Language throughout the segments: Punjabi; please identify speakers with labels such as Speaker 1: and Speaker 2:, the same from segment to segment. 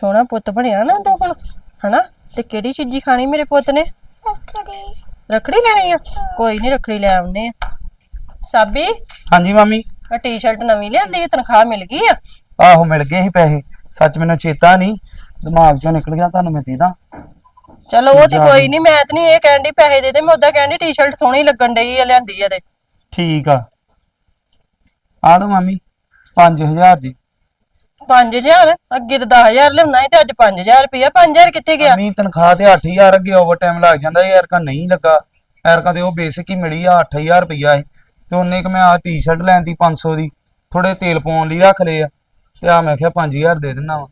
Speaker 1: ਸੋਹਣਾ ਪੁੱਤ ਬਣਿਆ ਨਾ ਤੂੰ ਹੁਣ ਹਨਾ? ਤੇ ਕਿਹੜੀ ਚੀਜ਼ੀ ਖਾਣੀ ਮੇਰੇ ਪੁੱਤ ਨੇ? ਰੱਖੜੀ। ਲੈਣੀ ਆ? ਕੋਈ ਨਹੀਂ ਰੱਖੜੀ ਲੈ ਆਉਨੇ ਆ। ਸਾਬੀ
Speaker 2: ਹਾਂਜੀ ਮਾਮੀ।
Speaker 1: ਆ ਟੀ-ਸ਼ਰਟ ਨਵੀਂ ਲਿਆਂਦੀ ਆ ਤਨਖਾਹ ਮਿਲ ਗਈ ਆ?
Speaker 2: ਆਹੋ ਮਿਲ ਗਏ ਸੀ ਪੈਸੇ। ਸੱਚ ਮੈਨੂੰ ਚੇਤਾ ਨਹੀਂ ਦਿਮਾਗ ਚੋਂ ਨਿਕਲ ਗਿਆ ਤੁਹਾਨੂੰ ਮੈਂ ਦੇ ਦਾਂ
Speaker 1: ਚਲੋ ਉਹ ਤੇ ਕੋਈ ਨਹੀਂ ਮੈਂ ਤੇ ਨਹੀਂ ਇਹ ਕਹਿੰਦੀ ਪੈਸੇ ਦੇ ਦੇ। ਮੈਂ ਉਦਾਂ ਕਹਿੰਦੀ ਟੀ-ਸ਼ਰਟ ਸੋਹਣੀ ਲੱਗਣ ਡਈ ਆ ਲਿਆਂਦੀ ਆ ਤੇ।
Speaker 2: ਠੀਕ ਆ। ਆ ਲਓ ਮਾਮੀ 5000 ਜੀ।
Speaker 1: 5000 ਅੱਗੇ ਤਾਂ 10000 ਲਿਆਉਣਾ ਸੀ ਤੇ ਅੱਜ 5000 ਰੁਪਇਆ 5000 ਕਿੱਥੇ ਗਿਆ?
Speaker 2: ਮਾਮੀ ਤਨਖਾਹ ਤੇ 8000 ਅੱਗੇ ਓਵਰ ਟਾਈਮ ਲੱਗ ਜਾਂਦਾ ਯਾਰ ਕਾ ਨਹੀਂ ਲੱਗਾ। ਯਾਰ ਕਾ ਤੇ ਉਹ ਬੇਸਿਕ ਹੀ ਮਿਲੀ ਆ 8000 ਰੁਪਇਆ ਹੈ ਤੇ ਉਹਨੇ ਕਿ ਮੈਂ ਆ ਟੀ-ਸ਼ਰਟ ਲੈਣ ਦੀ 500 ਦੀ ਥੋੜੇ ਤੇਲ ਪਾਉਣ ਲਈ ਰੱਖ ਲਏ ਆ। ਤੇ ਆ ਮੈਂ ਕਿਹਾ 5000 ਦੇ ਦਿੰਦਾ ਵਾ।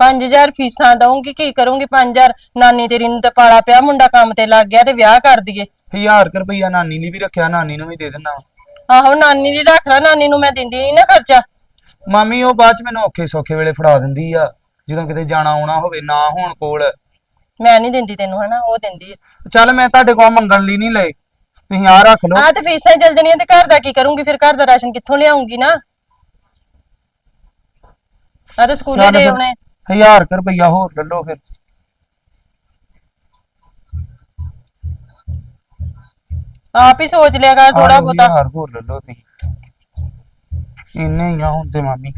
Speaker 1: 5000 ਫੀਸਾਂ ਦਊਂਗੀ ਕੀ ਕਰੂੰਗੀ 5000 ਨਾਨੀ ਤੇਰੀ ਨੂੰ ਤੇ ਪਾਲਾ ਪਿਆ ਮੁੰਡਾ ਕੰਮ ਤੇ ਲੱਗ ਗਿਆ ਤੇ ਵਿਆਹ ਕਰ ਦਈਏ।
Speaker 2: 1000 ਰੁਪਇਆ ਨਾਨੀ ਲਈ ਵੀ ਰੱਖਿਆ ਨਾਨੀ ਨੂੰ ਵੀ ਦੇ ਦਿੰਦਾ ਵਾ।
Speaker 1: ਆਹੋ ਨਾਨੀ ਦੀ ਰੱਖ ਲਾ ਨਾਨੀ ਨੂੰ ਮੈਂ ਦਿੰਦੀ ਨਹੀਂ ਨਾ ਖਰਚਾ।
Speaker 2: ਮਾਮੀ ਉਹ ਬਾਅਦ ਚ ਮੈਨੂੰ ਔਖੇ ਸੌਖੇ ਵੇਲੇ ਫੜਾ ਦਿੰਦੀ ਆ ਜਦੋਂ ਕਿਤੇ ਜਾਣਾ ਆਉਣਾ ਹੋਵੇ ਨਾ ਹੋਣ ਕੋਲ।
Speaker 1: ਮੈਂ ਨਹੀਂ ਦਿੰਦੀ ਤੈਨੂੰ ਹਨਾ? ਉਹ ਦਿੰਦੀ ਆ।
Speaker 2: ਚੱਲ ਮੈਂ ਤੁਹਾਡੇ ਕੋਲ ਮੰਗਣ ਲਈ ਨਹੀਂ ਲਏ। ਤੁਸੀਂ ਆ ਰੱਖ ਲਓ।
Speaker 1: ਆਹ ਤੇ ਫੀਸਾਂ ਹੀ ਚੱਲ ਜਣੀਆਂ ਤੇ ਘਰ ਦਾ ਕੀ ਕਰੂੰਗੀ? ਫਿਰ ਘਰ ਦਾ ਰਾਸ਼ਨ ਕਿੱਥੋਂ ਲਿਆਉਂਗੀ ਨਾ? ਆ ਤੇ ਸਕੂਲੇ ਦੇ ਆਉਣੇ
Speaker 2: 1000 ਕੁ ਰੁਪਇਆ ਹੋਰ ਲੈ ਲਓ ਫਿਰ।
Speaker 1: ਆਪ ਹੀ ਸੋਚ ਲਿਆ ਕਰ ਥੋੜਾ ਬਹੁਤਾ।
Speaker 2: 1000 ਹੋਰ ਲੈ ਲਓ ਤੁਸੀਂ। ਇੰਨੇ ਹੀ ਆ ਤੇ ਮਾਮੀ।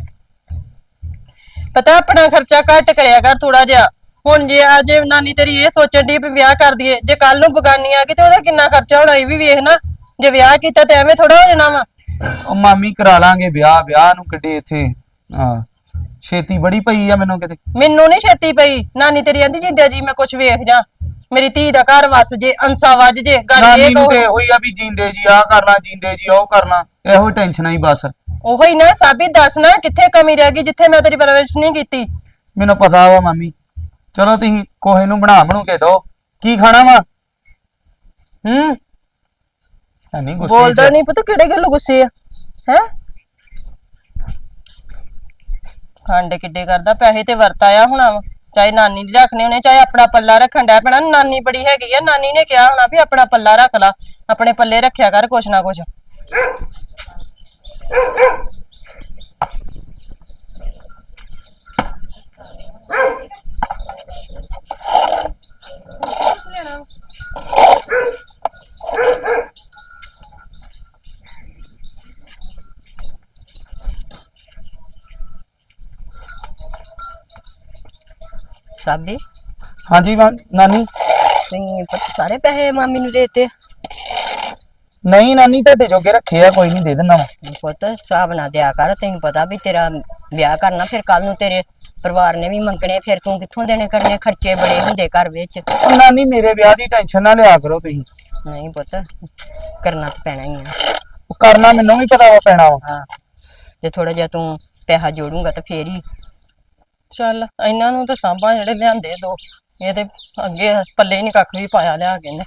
Speaker 1: ਪਤਾ ਆਪਣਾ ਖਰਚਾ ਘੱਟ ਕਰਿਆ ਕਰ ਥੋੜਾ ਜਿਹਾ। ਹੁਣ ਜੇ ਅੱਜ ਨਾਨੀ ਤੇਰੀ ਇਹ ਸੋਚਣ ਦੀ ਵੀ ਵਿਆਹ ਕਰ ਦਈਏ ਜੇ ਕੱਲ ਨੂੰ ਬਗਾਨੀ ਆ ਗਈ ਤੇ ਉਹਦਾ ਕਿੰਨਾ ਖਰਚਾ ਹੋਣਾ ਇਹ ਵੀ ਵੇਖ ਨਾ। ਜੇ ਵਿਆਹ ਕੀਤਾ ਤੇ ਐਵੇਂ ਥੋੜਾ ਹੋ ਜਾਣਾ ਵਾ।
Speaker 2: ਉਹ ਮਾਮੀ ਕਰਾ ਲਾਂਗੇ ਵਿਆਹ ਵਿਆਹ ਨੂੰ ਕਿੱਡੇ ਇੱਥੇ। ਹਾਂ ਛੇਤੀ ਬੜੀ ਪਈ ਆ ਮੈਨੂੰ ਕਿਤੇ।
Speaker 1: ਮੈਨੂੰ ਨਹੀਂ ਛੇਤੀ ਪਈ। ਨਾਨੀ ਤੇਰੀ ਆਂਦੀ ਜਿੱਦਾਂ ਜੀ ਮੈਂ ਕੁਝ ਵੇਖ ਜਾ। ਮੇਰੀ ਧੀ ਦਾ ਘਰ ਵਸ ਜੇ ਅੰਸਾ ਵੱਜ ਜੇ ਗੱਲ
Speaker 2: ਨਾਨੀ
Speaker 1: ਇਹ
Speaker 2: ਨੂੰ
Speaker 1: ਕਹੋ।
Speaker 2: ਤੇ ਹੋਈ ਆ ਵੀ ਜਿੰਦੇ ਜੀ ਆ ਕਰਨਾ ਜਿੰਦੇ ਜੀ ਉਹ ਕਰਨਾ ਇਹੋ ਟੈਨਸ਼ਨ ਹੀ ਬਸ।
Speaker 1: ਉਹੋ ਨਾ ਸਾਬੀ ਦੱਸ ਨਾ ਕਿੱਥੇ ਕਮੀ ਰਹਿ ਗਈ ਜਿੱਥੇ ਮੈਂ ਤੇਰੀ ਪਰਵਰਿਸ਼ ਨਹੀਂ ਕੀਤੀ।
Speaker 2: ਮੈਨੂੰ ਪਤਾ ਵਾ ਮਾਮੀ। ਚਲੋ ਤੁਸੀਂ ਕੋਹੇ ਨੂੰ ਬਣਾ ਬਣੂ ਕੇ ਦੋ ਕੀ ਖਾਣਾ ਵਾ? ਹੂੰ? ਨਹੀਂ ਗੁੱਸੇ
Speaker 1: ਬੋਲਦਾ। ਨਹੀਂ ਪਤਾ ਕਿਹੜੇ ਗੱਲੋਂ ਗੁੱਸੇ ਆ? ਹੈ? ਖੰਡ ਕਿੱਡੇ ਕਰਦਾ ਪੈਸੇ ਤੇ ਵਰਤਾਇਆ ਹੋਣਾ ਵਾ। ਚਾਹੇ ਨਾਨੀ ਦੀ ਰੱਖਣੇ ਹੋਣੇ ਚਾਹੇ ਆਪਣਾ ਪੱਲਾ ਰੱਖਣ ਡਿਆ ਪੈਣਾ। ਨਾਨੀ ਬੜੀ ਹੈਗੀ ਆ ਨਾਨੀ ਨੇ ਕਿਹਾ ਹੋਣਾ ਵੀ ਆਪਣਾ ਪੱਲਾ ਰੱਖ ਲਾ। ਆਪਣੇ ਪੱਲੇ ਰੱਖਿਆ ਕਰ ਕੁਛ ਨਾ ਕੁਛ। ਸਾਬੀ
Speaker 2: ਹਾਂਜੀ ਮਾਂ- ਨਾਨੀ
Speaker 1: ਤੁਸੀਂ ਪ- ਸਾਰੇ ਪੈਸੇ ਮਾਮੀ ਨੂੰ ਦੇਤੇ
Speaker 2: ਨਹੀਂ ਨਾਨੀ ਤੁਹਾਡੇ ਜੋਗੇ ਰੱਖੇ ਆ ਕੋਈ ਨਹੀਂ ਦੇ ਦਿੰਦਾ ਵਾ
Speaker 1: ਪੁੱਤ ਹਿਸਾਬ ਨਾ ਦਿਆ ਕਰ ਤੈਨੂੰ ਪਤਾ ਵੀ ਤੇਰਾ ਵਿਆਹ ਕਰਨਾ ਫਿਰ ਕੱਲ ਨੂੰ ਤੇਰੇ ਪਰਿਵਾਰ ਨੇ ਵੀ ਮੰਗਣੇ ਫਿਰ ਤੂੰ ਕਿੱਥੋਂ ਦੇਣੇ ਕਰਨੇ ਖਰਚੇ ਬੜੇ ਹੁੰਦੇ ਘਰ ਵਿੱਚ।
Speaker 2: ਉਹ ਨਾਨੀ ਮੇਰੇ ਵਿਆਹ ਦੀ ਟੈਨਸ਼ਨ ਨਾ ਲਿਆ ਕਰੋ ਤੁਸੀਂ।
Speaker 1: ਨਹੀਂ ਪੁੱਤ ਕਰਨਾ ਤਾਂ ਪੈਣਾ ਹੀ ਆ।
Speaker 2: ਉਹ ਕਰਨਾ ਮੈਨੂੰ ਵੀ ਪਤਾ ਵਾ ਪੈਣਾ ਵਾ।
Speaker 1: ਹਾਂ ਜੇ ਥੋੜਾ ਜਿਹਾ ਤੂੰ ਪੈਸਾ ਜੋੜੂਗਾ ਤਾਂ ਫੇਰ ਹੀ। ਚੱਲ ਇਹਨਾਂ ਨੂੰ ਤਾਂ ਸਾਂਭਾ ਜਿਹੜੇ ਲਿਆਂਦੇ ਦੋ। ਇਹ ਤੇ ਅੱਗੇ ਪੱਲੇ ਨਹੀਂ ਕੱਖ ਵੀ ਪਾਇਆ ਲਿਆ ਕੇ ਨੇ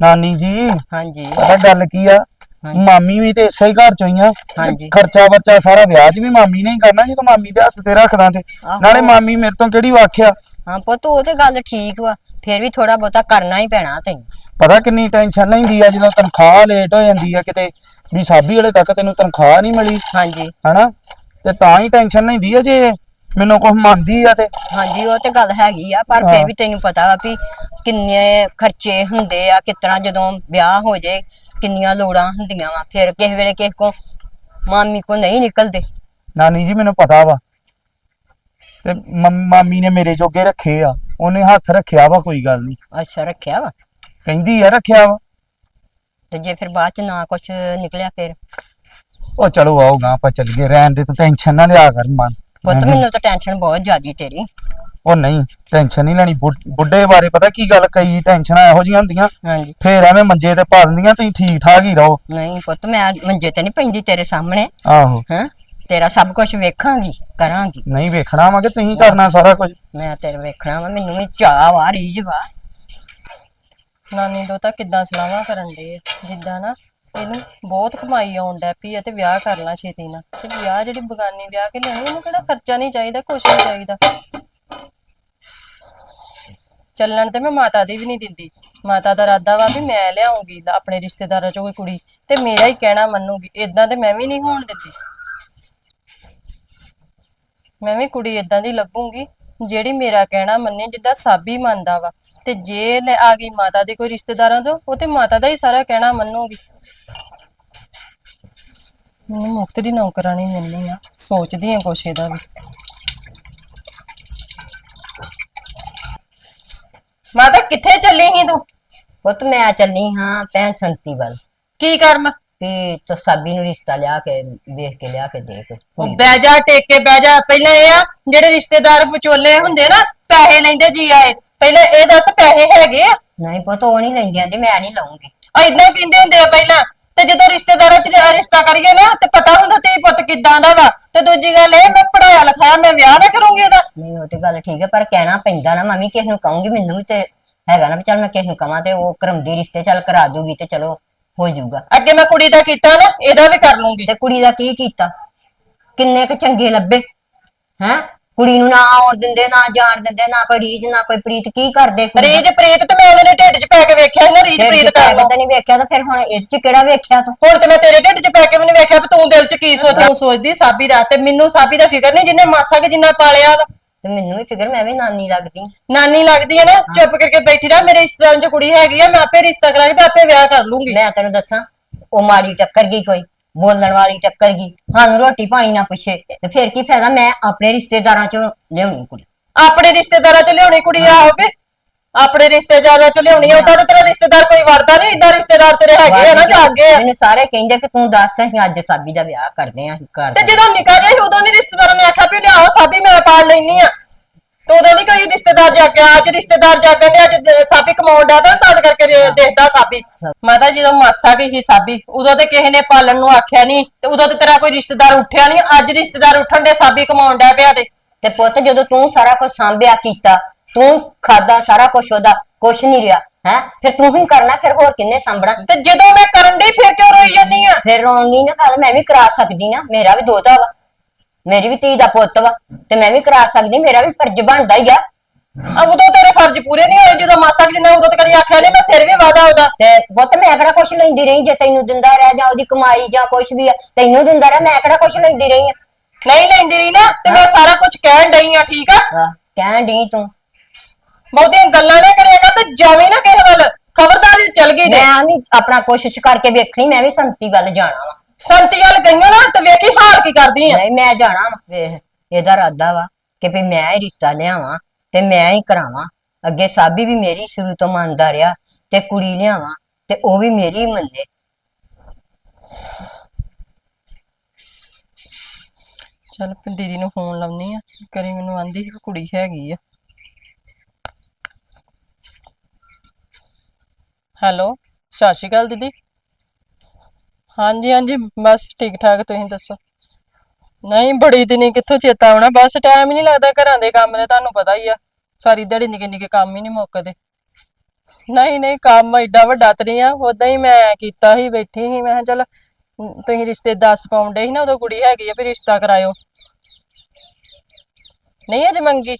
Speaker 2: ਨਾਨੀ ਜੀ
Speaker 1: ਹਾਂਜੀ।
Speaker 2: ਪਤਾ ਗੱਲ ਕੀ ਆ?
Speaker 1: ਹਾਂਜੀ।
Speaker 2: ਮਾਮੀ ਵੀ ਤੇ ਇਸੇ ਹੀ ਘਰ ਚੋਂ ਹੀ ਆ।
Speaker 1: ਹਾਂਜੀ।
Speaker 2: ਖਰਚਾ ਵਰਚਾ ਸਾਰਾ ਵਿਆਹ 'ਚ ਵੀ ਮਾਮੀ ਨੇ ਹੀ ਕਰਨਾ ਜਦੋਂ ਮਾਮੀ ਦੇ ਹੱਥ ਤੇ ਰੱਖਦਾ ਤੇ।
Speaker 1: ਆਹੋ।
Speaker 2: ਨਾਲੇ ਮਾਮੀ ਮੇਰੇ ਤੋਂ ਕਿਹੜੀ ਵਾਖਿਆ
Speaker 1: ਹਾਂ ਪੁੱਤ ਉਹ ਤੇ ਗੱਲ ਠੀਕ ਵਾ। ਫੇਰ ਵੀ ਥੋੜਾ ਬਹੁਤਾ ਕਰਨਾ ਹੀ ਪੈਣਾ ਤੈਨੂੰ।
Speaker 2: ਪਤਾ ਕਿੰਨੀ ਟੈਨਸ਼ਨ ਲੈਂਦੀ ਆ ਜਦੋਂ ਤਨਖਾਹ ਲੇਟ ਹੋ ਜਾਂਦੀ ਆ ਕਿਤੇ ਵੀ ਸਾਬੀ ਵਾਲੇ ਤੱਕ ਤੈਨੂੰ ਤਨਖਾਹ ਨਹੀਂ ਮਿਲੀ।
Speaker 1: ਹਾਂਜੀ।
Speaker 2: ਹਨਾ? ਤੇ ਤਾਂ ਹੀ ਟੈਨਸ਼ਨ ਲੈਂਦੀ ਆ ਜੇ ਮੈਨੂੰ ਕੁਝ ਮੰਨਦੀ ਆ ਤੇ।
Speaker 1: ਹਾਂਜੀ ਉਹ ਤੇ ਗੱਲ ਹੈਗੀ ਆ ਪਰ। ਫਿਰ ਵੀ ਤੈਨੂੰ ਪਤਾ ਵਾ ਵੀ ਕਿੰਨੇ ਖਰਚੇ ਹੁੰਦੇ ਆ ਕਿਤਨਾ ਜਦੋਂ ਵਿਆਹ ਹੋ ਜਾਏ ਕਿੰਨੀਆਂ ਲੋੜਾਂ ਹੁੰਦੀਆਂ ਵਾ। ਫਿਰ ਕਿਸੇ ਵੇਲੇ ਕਿਸੇ ਕੋ ਮਾਮੀ ਕੋ ਨਹੀਂ ਨਿਕਲਦੇ।
Speaker 2: ਨਾਨੀ ਜੀ ਮੈਨੂੰ ਪਤਾ ਵਾ। ਤੇ ਮੰਮ- ਮਾਮੀ ਨੇ ਮੇਰੇ ਜੋਗੇ ਰੱਖੇ ਆ। ਉਹਨੇ ਹੱਥ ਰੱਖਿਆ ਵਾ ਕੋਈ ਗੱਲ ਨਹੀਂ।
Speaker 1: ਅੱਛਾ ਰੱਖਿਆ ਵਾ?
Speaker 2: ਕਹਿੰਦੀ ਆ ਰੱਖਿਆ ਵਾ।
Speaker 1: ਤੇ ਜੇ ਫਿਰ ਬਾਅਦ ਚ ਨਾ ਕੁਛ ਨਿਕਲਿਆ ਫਿਰ?
Speaker 2: ਉਹ ਚਲੋ ਆਓਗਾ ਆਪਾਂ ਚੱਲੀਏ। ਰਹਿਣ ਦੇ ਤੂੰ ਟੈਨਸ਼ਨ ਨਾ ਲਿਆ ਕਰ ਮਨ।
Speaker 1: ਪੁੱਤ। ਮੈਨੂੰ ਤਾਂ ਟੈਨਸ਼ਨ ਬਹੁਤ ਜ਼ਿਆਦੀ ਤੇਰੀ।
Speaker 2: ਉਹ ਨਹੀਂ ਟੈਨਸ਼ਨ ਨਹੀਂ ਲੈਣੀ ਬੁੱਢ- ਬੁੱਢੇ ਬਾਰੇ ਪਤਾ ਕੀ ਗੱਲ ਕਈ ਟੈਨਸ਼ਨਾਂ ਇਹੋ ਜਿਹੀਆਂ ਹੁੰਦੀਆਂ।
Speaker 1: ਹਾਂਜੀ।
Speaker 2: ਫੇਰ ਐਵੇਂ ਮੰਜੇ ਤੇ ਪਾ ਦਿੰਦੀਆਂ ਤੁਸੀਂ ਠੀਕ ਠਾਕ ਹੀ ਰਹੋ।
Speaker 1: ਨਹੀਂ ਪੁੱਤ ਮੈਂ ਮੰਜੇ ਤੇ ਨਹੀਂ ਪੈਂਦੀ ਤੇਰੇ ਸਾਹਮਣੇ।
Speaker 2: ਆਹੋ।
Speaker 1: ਹਾਂ? ਤੇਰਾ ਸਭ ਕੁਝ ਵੇਖਾਂਗੀ ਕਰਾਂਗੀ।
Speaker 2: ਨਹੀਂ ਵੇਖਣਾ ਵਾ ਕਿ ਤੁਸੀਂ ਕਰਨਾ ਸਾਰਾ ਕੁਝ
Speaker 1: ਮੈਂ ਤੇਰੇ ਵੇਖਣਾ ਵਾ ਮੈਨੂੰ ਵੀ ਚਾਹ ਵਾ ਰੀਝ ਵਾ। ਨਾਨੀ ਦੋ ਤਾਂ ਕਿੱਦਾਂ ਸਲਾਹਾਂ ਕਰਨ ਦੇ ਜਿੱਦਾਂ ਨਾ ਇਹਨੂੰ ਬਹੁਤ ਕਮਾਈ ਆਉਣ ਡੈ ਪਈ ਆ ਤੇ ਵਿਆਹ ਕਰ ਕਰਨਾ ਛੇਤੀ ਨਾਲ। ਤੇ ਵਿਆਹ ਜਿਹੜੀ ਬਗਾਨੀ ਵਿਆਹ ਕੇ ਲਿਆਉਣੀ, ਉਹਨੂੰ ਕਿਹੜਾ ਖਰਚਾ ਨਹੀਂ ਚਾਹੀਦਾ, ਕੁਛ ਨਹੀਂ ਚਾਹੀਦਾ। ਚੱਲਣ ਤੇ ਮੈਂ ਮਾਤਾ ਦੀ ਵੀ ਨਹੀਂ ਦਿੰਦੀ। ਮਾਤਾ ਦਾ ਇਰਾਦਾ ਵਾ ਵੀ ਮੈਂ ਲਿਆਉਂਗੀ ਆਪਣੇ ਰਿਸ਼ਤੇਦਾਰਾਂ ਚੋਂ ਕੋਈ ਕੁੜੀ। ਤੇ ਮੇਰਾ ਹੀ ਕਹਿਣਾ ਮੰਨੂਗੀ ਇਦਾਂ ਤੇ ਮੈਂ ਵੀ ਨਹੀਂ ਹੋਣ ਦਿੰਦੀ। ਮੈਂ ਵੀ ਕੁੜੀ ਇਦਾਂ ਦੀ ਲੱਭੂੰਗੀ, ਜਿਹੜੀ ਮੇਰਾ ਕਹਿਣਾ ਮੰਨੇ, ਜਿੱਦਾਂ ਸਾਬੀ ਮੰਨਦਾ ਵਾ। ਤੇ ਜੇ ਲੈ ਆ ਗਈ ਮਾਤਾ ਦੇ ਕੋਈ ਰਿਸ਼ਤੇਦਾਰਾਂ ਤੋਂ ਉਹ ਤੇ ਮਾਤਾ ਦਾ ਹੀ ਸਾਰਾ ਕਹਿਣਾ ਮੰਨੂਗੀ। ਮੈਨੂੰ ਮੁਕਤ ਦੀ ਨੌਕਰਾਨੀ ਮਿਲਣੀ ਆ ਸੋਚਦੀ ਆ ਕੁਛ ਇਹਦਾ ਵੀ। ਮਾਤਾ ਕਿੱਥੇ ਚੱਲੀ ਸੀ ਤੂੰ?
Speaker 3: ਪੁੱਤ ਮੈਂ ਚੱਲੀ ਹਾਂ ਭੈਣ ਸੰਤੀ ਵੱਲ।
Speaker 1: ਕੀ ਕਰਨ?
Speaker 3: ਵੀ ਸਾਬੀ ਨੂੰ ਰਿਸ਼ਤਾ ਲਿਆ ਕੇ ਵੇਖ ਕੇ ਲਿਆ ਕੇ ਦੇ ਕੇ।
Speaker 1: ਉਹ ਬਹਿ ਜਾ ਟੇਕ ਕੇ ਬਹਿ ਜਾ। ਪਹਿਲਾਂ ਇਹ ਆ ਜਿਹੜੇ ਰਿਸ਼ਤੇਦਾਰ ਵਿਚੋਲੇ ਹੁੰਦੇ ਨਾ ਪੈਸੇ ਲੈਂਦੇ ਜੀ ਆਏ। ਪਹਿਲਾਂ ਇਹ ਦੱਸ ਪੈਸੇ ਹੈਗੇ ਆ?
Speaker 3: ਨਹੀਂ ਪੁੱਤ ਉਹ ਨਹੀਂ ਲੈਂਦੀਆਂ ਤੇ ਮੈਂ ਨਹੀਂ ਲਾਉਂਗੀ
Speaker 1: ਆ ਇਦਾਂ ਕਹਿੰਦੇ ਹੁੰਦੇ ਆ ਪਹਿਲਾਂ। ਤੇ ਜਦੋਂ ਰਿਸ਼ਤੇਦਾਰਾਂ ਚ ਰਿਸ਼ਤਾ ਕਰੀਏ ਨਾ ਤੇ ਪਤਾ ਹੁੰਦਾ ਤੇ ਪੁੱਤ ਕਿੱਦਾਂ ਦਾ ਵਾ। ਤੇ ਦੂਜੀ ਗੱਲ ਇਹ ਮੈਂ ਪੜਾਇਆ ਲਿਖਾਇਆ ਮੈਂ ਵਿਆਹ ਨਾ ਕਰੂੰਗੀ ਉਹਦਾ।
Speaker 3: ਨਹੀਂ ਉਹ ਤੇ ਗੱਲ ਠੀਕ ਹੈ ਪਰ ਕਹਿਣਾ ਪੈਂਦਾ ਨਾ ਮੰਮੀ ਕਿਸ ਨੂੰ ਕਹੂੰਗੀ ਮੈਨੂੰ ਵੀ ਤੇ ਹੈਗਾ ਨਾ ਵੀ ਚੱਲ ਮੈਂ ਕਿਸ ਨੂੰ ਕਵਾਂ ਤੇ ਉਹ ਕਰਮਦੀ ਰਿਸ਼ਤੇ ਚੱਲ ਕਰਾ ਦੂਗੀ ਤੇ ਚਲੋ। ਹੋ ਜਾਊਗਾ।
Speaker 1: ਅੱਗੇ ਮੈਂ ਕੁੜੀ ਦਾ ਕੀਤਾ ਨਾ ਇਹਦਾ ਵੀ ਕਰ ਲੂੰਗੀ।
Speaker 3: ਤੇ ਕੁੜੀ ਦਾ ਕੀ ਕੀਤਾ? ਕਿੰਨੇ ਕੁ ਚੰਗੇ ਲੱਭੇ? ਹੈਂ? ਕੁੜੀ ਨੂੰ ਨਾ ਆਉਣ ਦਿੰਦੇ ਨਾ ਜਾਣ ਦਿੰਦੇ ਨਾ ਕੋਈ ਰੀਝ ਨਾ ਕੋਈ ਪ੍ਰੀਤ ਕੀ ਕਰਦੇ ਦਾ?
Speaker 1: ਰੀਜ ਪ੍ਰੀਤ ਤੇ ਮੈਂ ਉਹਨਾਂ ਨੇ ਢਿੱਡ 'ਚ ਪੈ ਕੇ ਵੇਖਿਆ ਸੀ ਨਾ ਰੀਜ ਪ੍ਰੀਤ ਕਰ ਲਓ
Speaker 3: ਨਹੀਂ ਵੇਖਿਆ ਤਾਂ ਫਿਰ ਹੁਣ ਇਹ ਚ ਕਿਹੜਾ ਵੇਖਿਆ ਤੂੰ?
Speaker 1: ਹੁਣ ਤੇ ਮੈਂ ਤੇਰੇ ਢਿੱਡ 'ਚ ਪੈ ਕੇ ਵੀ ਨਹੀਂ ਵੇਖਿਆ ਵੀ ਤੂੰ ਦਿਲ 'ਚ ਕੀ ਸੋਚ ਤੂੰ ਸੋਚਦੀ ਸਾਬੀ ਦਾ ਤੇ ਮੈਨੂੰ ਸਾਬੀ ਦਾ ਫਿਕਰ ਨਹੀਂ ਜਿੰਨੇ ਮਾਸਾ ਕਿ ਜਿੰਨਾ ਪਾਲਿਆ ਵਾ।
Speaker 3: ਤੇ ਮੈਨੂੰ ਵੀ ਫਿਕਰ ਮੈਂ ਵੀ ਨਾਨੀ ਲੱਗਦੀ।
Speaker 1: ਨਾਨੀ ਲੱਗਦੀ ਹੈ ਨਾ ਚੁੱਪ ਕਰਕੇ ਬੈਠੀ ਰਹਿ ਮੇਰੇ ਰਿਸ਼ਤੇਦਾਰਾਂ 'ਚ ਕੁੜੀ ਹੈਗੀ ਆ ਮੈਂ ਆਪੇ ਰਿਸ਼ਤਾ ਕਰਾ ਕੇ ਤੇ ਆਪੇ ਵਿਆਹ ਕਰ ਲੂੰਗੀ।
Speaker 3: ਮੈਂ ਤੈਨੂੰ ਦੱਸਾਂ ਉਹ ਮਾੜੀ ਟੱਕਰ ਗਈ ਕੋਈ ਬੋਲਣ ਵਾਲੀ ਟੱਕਰ ਗਈ। ਸਾਨੂੰ ਰੋਟੀ ਪਾਣੀ ਨਾ ਪੁੱਛੇ ਤੇ ਫਿਰ ਕੀ ਫਾਇਦਾ ਮੈਂ ਆਪਣੇ ਰਿਸ਼ਤੇਦਾਰਾਂ ਚੋਂ ਲਿਆਉਣੀ ਕੁੜੀ।
Speaker 1: ਆਪਣੇ ਰਿਸ਼ਤੇਦਾਰਾਂ 'ਚ ਲਿਆਉਣੀ ਕੁੜੀ ਆ ਹੋਵੇ ਆਪਣੇ ਰਿਸ਼ਤੇਦਾਰਾਂ 'ਚ ਲਿਆਉਣੀ ਆ ਉਹਦਾ ਤਾਂ ਤੇਰਾ ਰਿਸ਼ਤੇਦਾਰ ਕੋਈ ਵੜਦਾ ਨਹੀਂ ਇਦਾਂ ਰਿਸ਼ਤੇਦਾਰ ਤੇਰੇ ਹੈਗੇ ਆ ਨਾ ਜਾਗੇ ਆ
Speaker 3: ਮੈਨੂੰ ਸਾਰੇ ਕਹਿੰਦੇ ਕਿ ਤੂੰ ਦੱਸ ਅਸੀਂ ਅੱਜ ਸਾਬੀ ਦਾ ਵਿਆਹ ਕਰਦੇ ਆਂ ਅਸੀਂ
Speaker 1: ਤੇ ਜਦੋਂ ਨਿਕਾ ਜਿਹਾ ਸੀ ਉਦੋਂ ਨਹੀਂ ਰਿਸ਼ਤੇਦਾਰਾਂ ਨੇ ਆਖਿਆ ਵੀ ਲਿਆਓ ਸਾਬੀ ਮੈਂ ਪਾਲ ਲੈਣੀ ਆ। ਤੇ ਉਦੋਂ ਨਹੀਂ ਕੋਈ ਰਿਸ਼ਤੇਦਾਰ ਜਾਗਿਆ ਅੱਜ ਰਿਸ਼ਤੇਦਾਰ ਜਾਗਣ ਦੇ ਅੱਜ ਦ- ਸਾਬੀ ਕਮਾਉਣ ਦਾ ਤਾਂ ਤਦ ਕਰਕੇ ਰੇ- ਦੇਖਦਾ ਸਾਬੀ। ਮਾਤਾ ਜਦੋਂ ਮਾਸਾ ਗਈ ਸੀ ਸਾਬੀ ਉਦੋਂ ਤੇ ਕਿਸੇ ਨੇ ਪਾਲਣ ਨੂੰ ਆਖਿਆ ਨਹੀਂ ਤੇ ਉਦੋਂ ਤੇ ਤੇਰਾ ਕੋਈ ਰਿਸ਼ਤੇਦਾਰ ਉੱਠਿਆ ਨਹੀਂ ਅੱਜ ਰਿਸ਼ਤੇਦਾਰ ਉੱਠਣ ਦੇ ਸਾਬੀ ਕਮਾਉਣ ਦਾ ਪਿਆ ਤੇ।
Speaker 3: ਤੇ ਪੁੱਤ ਜਦੋਂ ਤੂੰ ਸਾਰਾ ਕੁਝ ਸੰਭਿਆ ਕੀਤਾ ਤੂੰ ਖਾਦਾ ਸਾਰਾ ਕੁਝ ਉਹਦਾ ਕੁਝ ਨਹੀਂ ਰਿਹਾ ਹੈ? ਫਿਰ ਤੂੰ ਹੀ ਕਰਨਾ ਫਿਰ ਹੋਰ ਕਿੰਨੇ ਸੰਭਣਾ?
Speaker 1: ਤੇ ਜਦੋਂ ਮੈਂ ਕਰਨ ਦੀ ਫਿਰ ਕਿਉਂ ਰੋਈ ਜਾਂਦੀ ਆ?
Speaker 3: ਫਿਰ ਰੋਣੀ ਨਾ ਗੱਲ ਮੈਂ ਵੀ ਕਰਾ ਸਕਦੀ ਨਾ ਮੇਰਾ ਵੀ ਦੋਤਾ ਵਾ ਮੇਰੀ ਵੀ ਧੀ ਦਾ ਪੁੱਤ ਵਾ ਤੇ ਮੈਂ ਵੀ ਕਰਾ ਸਕਦੀ ਮੇਰਾ ਵੀ ਫਰਜ਼ ਬਣਦਾ ਹੀ ਆ।
Speaker 1: ਆ ਉਦੋਂ ਤੇਰੇ ਫਰਜ਼ ਪੂਰੇ ਨਹੀਂ ਹੋਏ ਜਦੋਂ ਮਾਸਾ ਜਿੰਨਾ ਉਦੋਂ ਤੇ ਕਦੀ ਆਖਿਆ ਨਹੀਂ ਮੈਂ ਸਿਰ ਵੀ ਵਾਦਾ ਉਹਦਾ।
Speaker 3: ਤੇ ਪੁੱਤ ਮੈਂ ਕਿਹੜਾ ਕੁਛ ਲੈਂਦੀ ਰਹੀ ਜੇ ਤੈਨੂੰ ਦਿੰਦਾ ਰਿਹਾ ਜਾਂ ਉਹਦੀ ਕਮਾਈ ਜਾਂ ਕੁਛ ਵੀ ਆ ਤੈਨੂੰ ਦਿੰਦਾ ਰਿਹਾ ਮੈਂ ਕਿਹੜਾ ਕੁਛ ਲੈਂਦੀ ਰਹੀ ਆ?
Speaker 1: ਨਹੀਂ ਲੈਂਦੀ ਰਹੀ ਨਾ ਤੇ ਮੈਂ ਸਾਰਾ ਕੁਝ ਕਹਿਣ ਡਈ ਆ ਠੀਕ ਆ?
Speaker 3: ਕਹਿਣ ਡਈ ਤੂੰ।
Speaker 1: ਬਹੁਤੀਆਂ ਗੱਲਾਂ ਨਾ ਕਰਿਆ ਕਰ ਤੇ ਜਾਵੇਂ ਨਾ ਕਿਸੇ ਵੱਲ। ਖਬਰਦਾਰ ਜੇ ਚੱਲ ਗਈ ਤੇ।
Speaker 3: ਮੈਂ ਵੀ ਆਪਣਾ ਕੋਸ਼ਿਸ਼ ਕਰਕੇ ਵੇਖਣੀ ਮੈਂ ਵੀ ਸੰਤੀ ਵੱਲ ਜਾਣਾ ਵਾ।
Speaker 1: ਸੰਤੀ ਵੱਲ ਗਈਆਂ ਨਾ ਤੇ ਵੇਖੀ ਹਾਲ ਕੀ ਕਰਦੀ ਆ।
Speaker 3: ਨਹੀਂ ਮੈਂ ਜਾਣਾ ਵਾ ਵੇਖ ਇਹਦਾ ਇਰਾਦਾ ਵਾ ਕਿ ਵੀ ਮੈਂ ਹੀ ਰਿਸ਼ਤਾ ਲਿਆਵਾਂ ਤੇ ਮੈਂ ਹੀ ਕਰਾਵਾਂ। ਅੱਗੇ ਸਾਬੀ ਵੀ ਮੇਰੀ ਸ਼ੁਰੂ ਤੋਂ ਮੰਨਦਾ ਰਿਹਾ ਤੇ ਕੁੜੀ ਲਿਆਵਾਂ ਤੇ ਉਹ ਵੀ ਮੇਰੀ ਹੀ ਮੰਨੇ।
Speaker 1: ਚੱਲ ਦੀਦੀ ਨੂੰ ਫੋਨ ਲਾਉਣੀ ਆ ਕਰੀ ਮੈਨੂੰ ਆਂਦੀ ਕੁੜੀ ਹੈਗੀ ਆ। ਹੈਲੋ, ਸਤਿ ਸ਼੍ਰੀ ਅਕਾਲ ਦੀਦੀ। ਹਾਂਜੀ ਹਾਂਜੀ, ਬਸ ਠੀਕ ਠਾਕ, ਤੁਸੀਂ ਦੱਸੋ? ਨਹੀਂ, ਬੜੀ ਦਿਨੀ ਕਿੱਥੋਂ ਚੇਤਾ ਆਉਣਾ, ਬਸ ਟਾਈਮ ਹੀ ਨਹੀਂ ਲੱਗਦਾ ਘਰਾਂ ਦੇ ਕੰਮ ਦੇ, ਤੁਹਾਨੂੰ ਪਤਾ ਹੀ ਆ। ਸਾਰੀ ਦਿਹਾੜੀ ਨਿੱਕੇ ਨਿੱਕੇ ਕੰਮ ਹੀ ਨਹੀਂ ਮੁੱਕਦੇ। ਨਹੀਂ ਨਹੀਂ, ਕੰਮ ਐਡਾ ਵੱਡਾ ਤੇ ਨਹੀਂ ਆ ਉਦਾਂ ਹੀ ਮੈਂ ਕੀਤਾ ਸੀ, ਬੈਠੀ ਸੀ, ਮੈਂ ਕਿਹਾ ਚੱਲ, ਤੁਸੀਂ ਰਿਸ਼ਤੇ ਦੱਸ ਪਾਉਂਦੇ ਸੀ ਨਾ, ਉਦੋਂ ਕੁੜੀ ਹੈਗੀ ਆ, ਫਿਰ ਰਿਸ਼ਤਾ ਕਰਾਇਓ। ਨਹੀਂ, ਅਜੇ ਮੰਗੀ,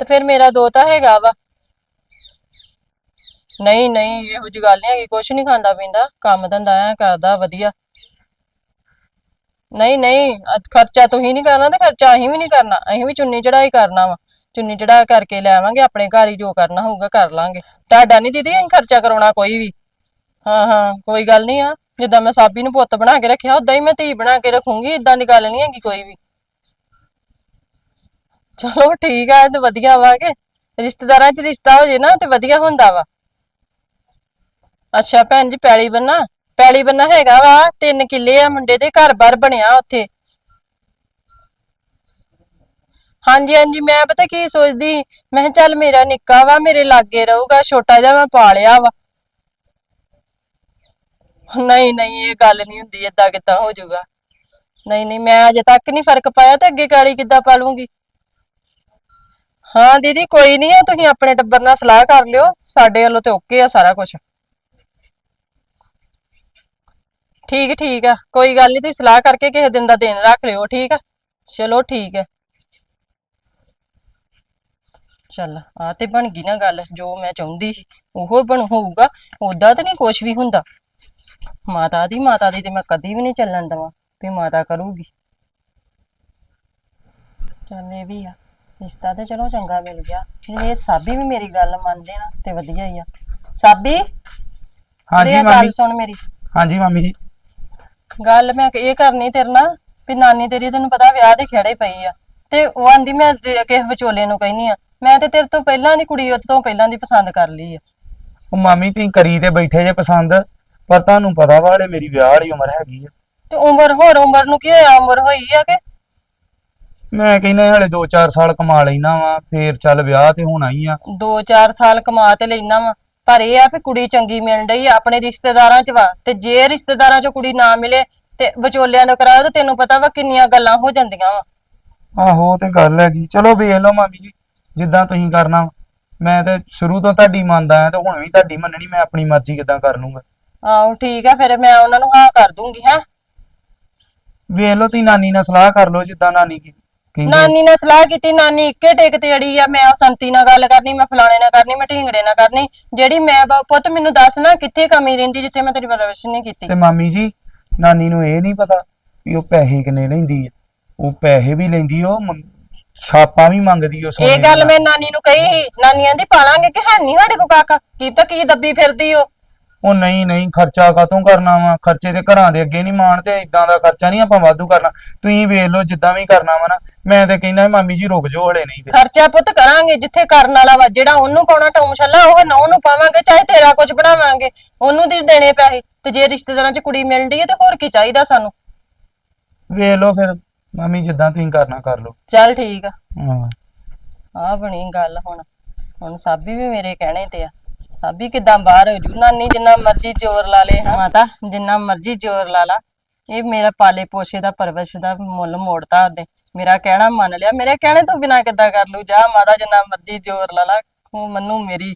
Speaker 1: ਤੇ ਫਿਰ ਮੇਰਾ ਦੋਤਾ ਹੈਗਾ ਵਾ। ਨਹੀਂ ਨਹੀਂ, ਇਹੋ ਜਿਹੀ ਗੱਲ ਨਹੀਂ ਹੈਗੀ, ਕੁਛ ਨਹੀਂ ਖਾਂਦਾ ਪੀਂਦਾ, ਕੰਮ ਧੰਦਾ ਐ ਕਰਦਾ, ਵਧੀਆ। ਨਹੀਂ ਨਹੀਂ, ਅਹ ਖਰਚਾ ਤੁਸੀਂ ਨਹੀਂ ਕਰਨਾ ਤੇ ਖਰਚਾ ਅਸੀਂ ਵੀ ਨਹੀਂ ਕਰਨਾ, ਅਸੀਂ ਵੀ ਚੁੰਨੀ ਚੜਾਈ ਕਰਨਾ ਵਾ। ਚੁੰਨੀ ਚੜਾ ਕਰਕੇ ਲੈ ਆਵਾਂਗੇ, ਆਪਣੇ ਘਰ ਹੀ ਜੋ ਕਰਨਾ ਹੋਊਗਾ ਕਰ ਲਾਂਗੇ। ਤੁਹਾਡਾ ਨਹੀਂ ਦੀਦੀ, ਅਸੀਂ ਖਰਚਾ ਕਰਾਉਣਾ ਕੋਈ ਵੀ। ਹਾਂ ਹਾਂ, ਕੋਈ ਗੱਲ ਨਹੀਂ ਆ, ਜਿੱਦਾਂ ਮੈਂ ਸਾਬੀ ਨੂੰ ਪੁੱਤ ਬਣਾ ਕੇ ਰੱਖਿਆ ਉਦਾਂ ਹੀ ਮੈਂ ਧੀ ਬਣਾ ਕੇ ਰੱਖੂੰਗੀ ਇਦਾਂ ਦੀ ਗੱਲ ਨਹੀਂ ਹੈਗੀ ਕੋਈ ਵੀ। ਚਲੋ ਠੀਕ ਆ, ਤੇ ਵਧੀਆ ਵਾ ਕਿ, ਰਿਸ਼ਤੇਦਾਰਾਂ 'ਚ ਰਿਸ਼ਤਾ ਹੋ ਜੇ ਨਾ, ਤੇ ਵਧੀਆ ਹੁੰਦਾ ਵਾ। ਅੱਛਾ ਭੈਣ ਜੀ, ਪੈਲੀ ਬੰਨਾ ਪੈਲੀ ਬੰਨਾ ਹੈਗਾ ਵਾ, ਤਿੰਨ ਕਿੱਲੇ ਆ ਮੁੰਡੇ ਦੇ, ਘਰ-ਬਾਰ ਬਣਿਆ ਉੱਥੇ। ਹਾਂਜੀ ਹਾਂਜੀ, ਮੈਂ ਪਤਾ ਕੀ ਸੋਚਦੀ, ਮੈਂ ਕਿਹਾ ਚੱਲ ਮੇਰਾ ਨਿੱਕਾ ਵਾ, ਮੇਰੇ ਲਾਗੇ ਰਹੂਗਾ, ਛੋਟਾ ਜਿਹਾ ਮੈਂ ਪਾਲਿਆ ਵਾ। ਨਹੀਂ ਨਹੀਂ, ਇਹ ਗੱਲ ਨਹੀਂ ਹੁੰਦੀ, ਏਦਾਂ ਕਿੱਦਾਂ ਹੋ ਜਾਊਗਾ। ਨਹੀਂ ਨਹੀਂ, ਮੈਂ ਅਜੇ ਤੱਕ ਨਹੀਂ ਫ਼ਰਕ ਪਾਇਆ, ਤੇ ਅੱਗੇ ਕਾਲੀ ਕਿੱਦਾਂ ਪਾਲੂੰਗੀ? ਹਾਂ, ਦੀਦੀ, ਕੋਈ ਨਹੀਂ ਆ, ਤੁਸੀਂ ਆਪਣੇ ਟੱਬਰ ਨਾਲ ਸਲਾਹ ਕਰ ਲਿਓ, ਸਾਡੇ ਵੱਲੋਂ ਤੇ ਓਕੇ ਆ ਸਾਰਾ ਕੁਝ ਠੀਕ ਠੀਕ ਆ। ਕੋਈ ਗੱਲ ਨਹੀਂ ਤੁਸੀਂ ਸਲਾਹ ਕਰਕੇ ਕਿਸੇ ਦਿਨ ਦਾ ਦਿਨ ਰੱਖ ਲਿਓ ਠੀਕ ਆ? ਚਲੋ ਠੀਕ ਹੈ ਚੱਲ ਆ ਤੇ ਬਣ ਗਈ ਨਾ ਗੱਲ ਜੋ ਮੈਂ ਚਾਹੁੰਦੀ ਸੀ। ਉਹ ਬਣ ਹੋਊਗਾ। ਉਦਾਂ ਤਾਂ ਨਹੀਂ ਕੁਝ ਵੀ ਹੁੰਦਾ। ਮਾਤਾ ਦੀ ਮਾਤਾ ਦੀ ਤੇ ਮੈਂ ਕਦੀ ਵੀ ਨਹੀਂ ਚੱਲਣ ਦਵਾਂ ਵੀ ਮਾਤਾ ਕਰੂਗੀ। ਚੱਲ ਇਹ ਵੀ ਆ। ਰਿਸ਼ਤਾ ਤੇ ਚਲੋ ਚੰਗਾ ਮਿਲ ਗਿਆ। ਜੇ ਇਹ ਸਾਬੀ ਵੀ ਮੇਰੀ ਗੱਲ ਮੰਨਦੇ ਨਾ ਤੇ ਵਧੀਆ ਹੀ ਆ। ਸਾਬੀ
Speaker 2: ਹਾਂਜੀ
Speaker 1: ਇਹ ਗੱਲ
Speaker 2: ਮਾਮੀ।
Speaker 1: ਸੁਣ ਮੇਰੀ।
Speaker 2: ਹਾਂਜੀ ਮਾਮੀ ਜੀ।
Speaker 1: ਗੱਲ ਮੈਂ ਇਹ ਕਰਨੀ ਤੇਰੇ ਨਾਲ ਵੀ ਨਾਨੀ ਤੇਰੀ ਤੈਨੂੰ ਪਤਾ ਵਿਆਹ ਦੇ ਖੇੜੇ ਪਈ ਆ। ਤੇ ਉਹ ਆਂਦੀ ਮੈਂ ਤੇ ਕਿਸੇ ਵਿਚੋਲੇ ਨੂੰ ਕਹਿਨੀ ਆ ਮੈਂ ਤੇ ਤੇਰੇ ਤੋਂ ਪਹਿਲਾਂ ਦੀ ਕੁੜੀ ਉਹ ਤੋਂ ਪਹਿਲਾਂ ਦੀ ਪਸੰਦ ਕਰ ਲਈ ਆ।
Speaker 2: ਉਹ ਮਾਮੀ ਤੁਸੀਂ ਕਰੀ ਤੇ ਬੈਠੇ ਜੇ ਪਸੰਦ ਪਰ ਤੁਹਾਨੂੰ ਪਤਾ ਵਾ ਹਲੇ ਮੇਰੀ ਵਿਆਹ ਵਾਲੀ ਉਮਰ ਹੈਗੀ ਆ।
Speaker 1: ਤੇ ਉਮਰ ਹੋਰ ਉਮਰ ਨੂੰ ਕੀ ਹੋਇਆ ਉਮਰ ਹੋਈ ਆ ਕਿ?
Speaker 2: ਮੈਂ ਕਹਿੰਦਾ ਹਲੇ 2-4 ਸਾਲ ਕਮਾ ਲੈਣਾ ਵਾ ਫੇਰ ਚੱਲ ਵਿਆਹ ਤੇ ਹੋਣਾ ਹੀ ਆ।
Speaker 1: 2-4 ਸਾਲ ਕਮਾ ਤੇ ਲੈਣਾ ਵਾ। ਪਰ ਇਹ ਆ ਵੀ ਕੁੜੀ ਚੰਗੀ ਮਿਲ ਰਹੀ ਆ ਆਪਣੇ ਰਿਸ਼ਤੇਦਾਰਾਂ ਚ ਵਾ। ਤੇ ਜੇ ਰਿਸ਼ਤੇਦਾਰਾਂ ਚ ਕੁੜੀ ਨਾ ਮਿਲੇ ਤੇ ਵਿਚੋਲਿਆਂ ਦਾ ਕਰਾਓ ਤੇ ਤੈਨੂੰ ਪਤਾ ਵਾ ਕਿੰਨੀਆਂ ਗੱਲਾਂ ਹੋ ਜਾਂਦੀਆਂ ਵਾ।
Speaker 2: ਆਹੋ ਉਹ ਤੇ ਗੱਲ ਹੈਗੀ। ਚਲੋ ਵੇਖ ਲਓ ਮਾਮੀ ਜੀ ਜਿੱਦਾਂ ਤੁਸੀਂ ਕਰਨਾ ਵਾ। ਮੈਂ ਤੇ ਸ਼ੁਰੂ ਤੋਂ ਤੁਹਾਡੀ ਮੰਨਦਾ ਆ ਤੇ ਹੁਣ ਵੀ ਤੁਹਾਡੀ ਮੰਨਣੀ ਮੈਂ ਆਪਣੀ ਮਰਜ਼ੀ ਕਿਦਾਂ ਕਰ ਲੂੰਗਾ।
Speaker 1: ਆਹੋ ਠੀਕ ਆ ਫਿਰ ਮੈਂ ਉਹਨਾਂ ਨੂੰ ਹਾਂ ਕਰ ਦੂੰਗੀ ਹਾਂ।
Speaker 2: ਵੇਖ ਲਓ ਤੁਸੀਂ ਨਾਨੀ ਨਾਲ ਸਲਾਹ ਕਰ ਲਓ ਜਿੱਦਾਂ ਨਾਨੀ ਕੀ
Speaker 1: ਨਾਨੀ ਨੇ ਸਲਾਹ ਕੀਤੀ ਨਾਨੀ ਇੱਕੇ ਟੇਕ ਤੇ ਅੜੀ ਆ ਮੈਂ ਉਹ ਸੰਤੀ ਨਾਲ ਗੱਲ ਕਰਨੀ ਮੈਂ ਫਲਾਣੇ ਨਾਲ ਕਰਨੀ ਮੈਂ ਢੀਂਗੜੇ ਨਾਲ ਕਰਨੀ ਜਿਹੜੀ ਮੈਂ ਬ- ਪੁੱਤ ਮੈਨੂੰ ਦੱਸ ਨਾ ਕਿੱਥੇ ਕਮੀ ਰਹਿੰਦੀ ਜਿੱਥੇ ਮੈਂ ਤੇਰੀ ਪਰਵਰਿਸ਼ ਨਹੀਂ ਕੀਤੀ।
Speaker 2: ਤੇ ਮਾਮੀ ਜੀ ਨਾਨੀ ਨੂੰ ਇਹ ਨਹੀਂ ਪਤਾ ਵੀ ਉਹ ਪੈਸੇ ਕਿੰਨੇ ਲੈਂਦੀ ਆ। ਉਹ ਪੈਸੇ ਵੀ ਲੈਂਦੀ ਆ, ਉਹ ਮੰਗ- ਛਾਪਾਂ ਵੀ ਮੰਗਦੀ ਉਹ ਸੋਨੇ
Speaker 1: ਇਹ ਗੱਲ
Speaker 2: ਦੀਆਂ।
Speaker 1: ਮੈਂ ਨਾਨੀ ਨੂੰ ਕਹੀ ਸੀ। ਨਾਨੀ ਆਂਦੀ ਪਾਲਾਂਗੇ ਕਿ ਹੈ ਨਹੀਂ ਸਾਡੇ ਕੋ ਕਾਕਾ ਕੀ ਤਾਂ ਕੀ ਦੱਬੀ ਫਿਰਦੀ ਉਹ।
Speaker 2: ਉਹ ਨਹੀਂ ਨਹੀਂ ਖਰਚਾ ਕਾਤੋਂ ਕਰਨਾ ਵਾ? ਖਰਚੇ ਤੇ ਘਰਾਂ ਦੇ ਅੱਗੇ ਨਹੀਂ ਮਾਣਦੇ ਇਦਾਂ ਦਾ ਖਰਚਾ ਨਹੀਂ ਆਪਾਂ ਵਾਧੂ ਕਰਨਾ। ਤੁਸੀਂ ਵੇਖ ਲਓ ਜਿੱਦਾਂ ਵੀ ਕਰਨਾ ਵਾ ਨਾ ਮੈਂ ਤੇ ਕਹਿੰਦਾ ਮਾਮੀ ਜੀ ਰੁਕ ਜਾਓ ਹਲੇ ਨਹੀਂ ਤੇ।
Speaker 1: ਖਰਚਾ ਪੁੱਤ ਕਰਾਂਗੇ ਜਿੱਥੇ ਕਰਨ ਵਾਲਾ ਵਾ ਜਿਹੜਾ ਉਹਨੂੰ ਪਾਉਣਾ ਟੌਮ ਛੱਲਾ ਉਹ ਨਾ ਉਹਨੂੰ ਪਾਵਾਂਗੇ ਚਾਹੇ ਤੇਰਾ ਕੁਝ ਬਣਾਵਾਂਗੇ ਉਹਨੂੰ ਦੀ ਦੇਣੇ ਪੈਸੇ। ਤੇ ਜੇ ਰਿਸ਼ਤੇਦਾਰਾਂ 'ਚ ਕੁੜੀ ਮਿਲਦੀ ਹੈ ਤੇ ਹੋਰ ਕੀ ਚਾਹੀਦਾ ਸਾਨੂੰ?
Speaker 2: ਵੇਖ ਲਓ ਫਿਰ ਮਾਮੀ ਜਿੱਦਾਂ ਤੁਸੀਂ ਕਰਨਾ ਕਰ ਲਓ।
Speaker 1: ਚੱਲ ਠੀਕ ਆ।
Speaker 2: ਹਾਂ।
Speaker 1: ਆ ਬਣੀ ਗੱਲ ਹੁਣ। ਹੁਣ ਸਾਬੀ ਵੀ ਮੇਰੇ ਕਹਿਣੇ ਤੇ ਆ। ਸਾਬੀ ਕਿਦਾਂ ਬਾਹਰ ਹੋ ਜੂ? ਨਾਨੀ ਜਿੰਨਾ ਮਰਜ਼ੀ ਜ਼ੋਰ ਲਾ ਲੇ ਮਾਤਾ, ਜਿੰਨਾ ਮਰਜ਼ੀ ਜ਼ੋਰ ਲਾ ਲਾ। ਇਹ ਮੇਰਾ ਪਾਲੇ ਪੋਸ਼ੇ ਦਾ ਪਰਵਸ਼ ਦਾ ਮੁੱਲ ਮੋੜਤਾ ਉਹਨੇ। ਮੇਰਾ ਕਹਿਣਾ ਮੰਨ ਲਿਆ। ਮੇਰੇ ਕਹਿਣੇ ਤੋਂ ਬਿਨਾ ਕਿੱਦਾਂ ਕਰ ਲੂ ਜਾ ਮਾਤਾ, ਜਿੰਨਾ ਮਰਜ਼ੀ ਜ਼ੋਰ ਲਾ ਲਾ। ਤੂੰ ਮੰਨੂ ਮੇਰੀ।